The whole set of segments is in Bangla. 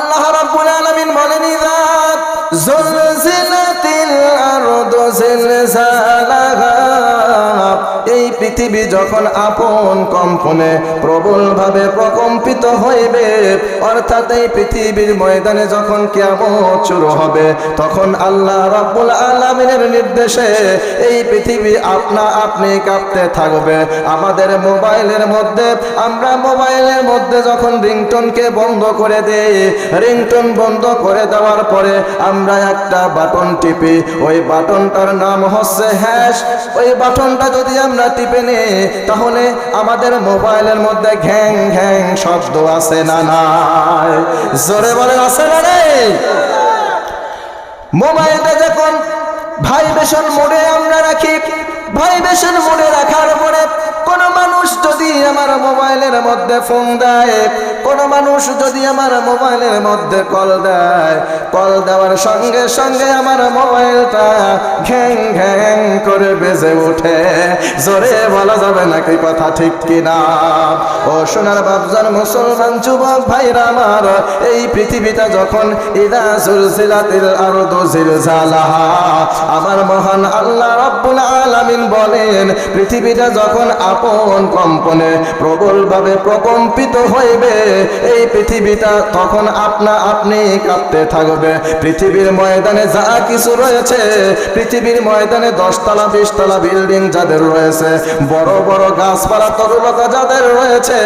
আল্লাহ পৃথিবী যখন আপন কম্পনে প্রবল ভাবে প্রকম্পিত হইবে, অর্থাৎ এই পৃথিবীর ময়দানে যখন কিয়ামত শুরু হবে, তখন আল্লাহ রাব্বুল আলামিনের নির্দেশে এই পৃথিবী আপনা আপনি কাঁপতে থাকবে। আমাদের মোবাইলের মধ্যে, আমরা মোবাইলের মধ্যে যখন রিংটনকে বন্ধ করে দেই, রিংটোন বন্ধ করে দেওয়ার পরে আমরা একটা বাটন টিপি। ওই বাটনটার নাম হচ্ছে হ্যাশ। ওই বাটনটা যদি আমরা টিপে নিই তাহলে আমাদের মোবাইলের মধ্যে ঘ্যাং ঘ্যাং শব্দ আছে না নাই? জোরে বলে আছে না রে? মোবাইলটা যখন ভাইবেশন মোডে আমরা রাখি ভাইবেশন মোডে রাখার পরে কোনো মানুষ যদি আমার মোবাইলের মধ্যে ফোন দেয় কোন মানুষ যদি আমার মোবাইলের মধ্যে কল দেয়, কল দেওয়ার সঙ্গে সঙ্গে আমার মোবাইলটা ঘ্যাং ঘ্যাং করে বেজে ওঠে। জোরে বলা যাবে নাকি কথা ঠিক কিনা? ও সোনার বাবজান মুসলমান যুবক ভাইরা আমার, এই পৃথিবীটা যখন ইদা জুলজিলাতিল আরদু জিলজালাহা, আমার মহান আল্লাহ রাব্বুল আলামিন বলেন, পৃথিবীটা যখন আপন কম্পনে প্রবলভাবে প্রকম্পিত হইবে এই পৃথিবীটা তখন আপনা আপনি কাঁপতে থাকবে? পৃথিবীর ময়দানে যা কিছু রয়েছে, পৃথিবীর ময়দানে দশতলা, বিশতলা বিল্ডিং যাদের রয়েছে, বড় বড় গাছপালা, তরুলতা যাদের রয়েছে,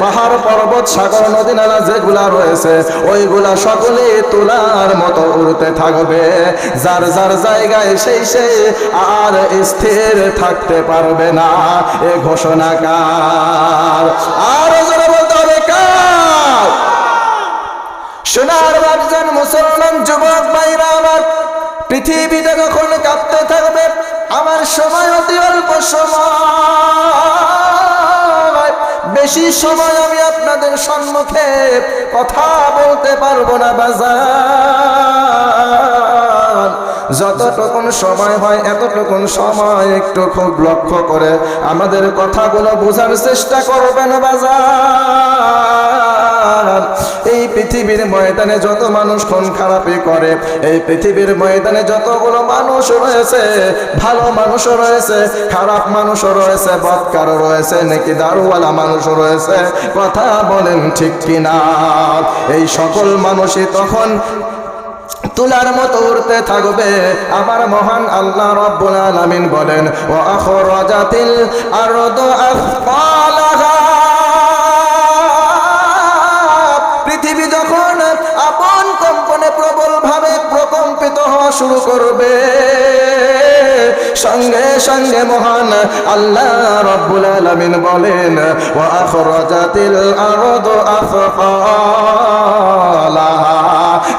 পাহাড়, পর্বত, সাগর, নদী, নালা যেগুলা রয়েছে, ওইগুলা সকলে তোলার মতো উড়তে থাকবে। যার যার জায়গায় সেই সেই আর স্থির থাকতে পারবে না। এ ঘোষণা কার আর জোরে বলতে হবে কার সোনার বাবজান মুসলমান যুবক ভাইরা আমার পৃথিবীটা কখন কাঁপতে থাকবে? আমার সময় অতি অল্প সময়। বেশি সময় আমি আপনাদের সম্মুখে কথা বলতে পারব না, বাজার। যতটুকুন সময় হয়, এতটুকুন সময় একটু খুব লক্ষ্য করে আমাদের কথাগুলো বোঝার চেষ্টা করবেন বাজার। এই পৃথিবীর ময়দানে যত মানুষ খুন খারাপি করে, এই পৃথিবীর ময়দানে যতগুলো মানুষ রয়েছে, ভালো মানুষও রয়েছে, খারাপ মানুষও রয়েছে বৎকারও রয়েছে, নাকি দারুওয়ালা মানুষও রয়েছে, কথা বলেন ঠিক কিনা? এই সকল মানুষই তখন তুলার মতো উড়তে থাকবে। আমার মহান আল্লাহ রব্বুল আলামিন বলেন ও আখরাজাতিল আরদু আফকালাহা পৃথিবী যখন আপন কম্পনে প্রবল ভাবে প্রকম্পিত হওয়া শুরু করবে, সঙ্গে সঙ্গে মহান আল্লাহ রব্বুল আলামিন বলেন ও আখরাজাতিল আরদু আফকালাহা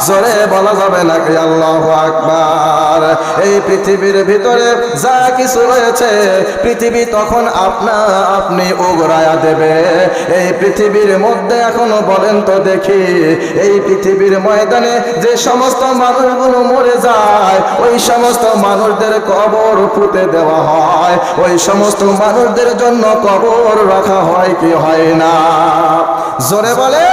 জোরে বলা যাবে নাকি আল্লাহ আকবার। এই পৃথিবীর ভিতরে যা কিছু রয়েছে, পৃথিবী তখন আপনা আপনি ওগরায়া দেবে। এই পৃথিবীর মধ্যে এখনও বলেন তো দেখি, এই পৃথিবীর ময়দানে যে সমস্ত মানুষগুলো মরে যায়, ওই সমস্ত মানুষদের কবর পুঁতে দেওয়া হয়। ওই সমস্ত মানুষদের জন্য কবর রাখা হয় কি হয় না? জোরে বলে।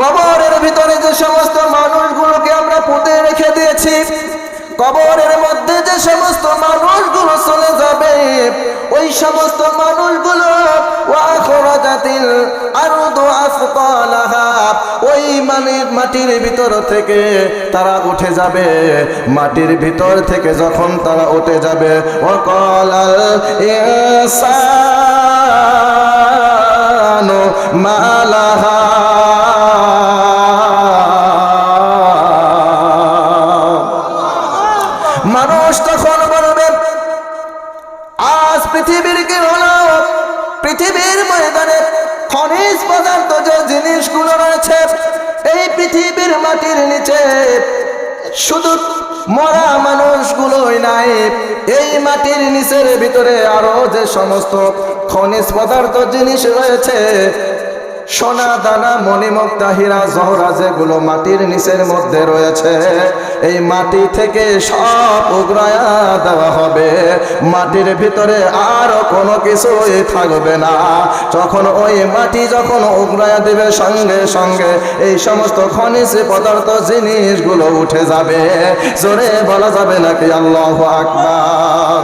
কবরের ভিতরে যে সমস্ত মানুষগুলোকে আমরা পুঁতে রেখে দিয়েছি, কবরের মধ্যে যে সমস্ত মানুষগুলো চলে যাবে, ওই সমস্ত মানুষগুলো ওয়াখরাজাতিল আরদু আসফালাহা, ওই মানে মাটির ভিতর থেকে তারা উঠে যাবে। মাটির ভিতর থেকে যখন তারা উঠে যাবে ওয়াকালাল ইনসানু মালাহা পৃথিবীর মাটির নিচে। শুধু মরা মানুষগুলোই নাই, এই মাটির নিচের ভিতরে আরও যে সমস্ত খনিজ পদার্থ জিনিস রয়েছে সোনা দানা মণিমুক্তা হীরা জহরা যেগুলো মাটির নিচের মধ্যে রয়েছে, এই মাটি থেকে সব উগরায়া দেওয়া হবে। মাটির ভিতরে আর কোনো কিছুই থাকবে না। যখন ওই মাটি যখন উগরায়া দেবে সঙ্গে সঙ্গে, এই সমস্ত খনিজ পদার্থ, জিনিসগুলো উঠে যাবে। জোরে বলা যাবে নাকি আল্লাহ আকবার?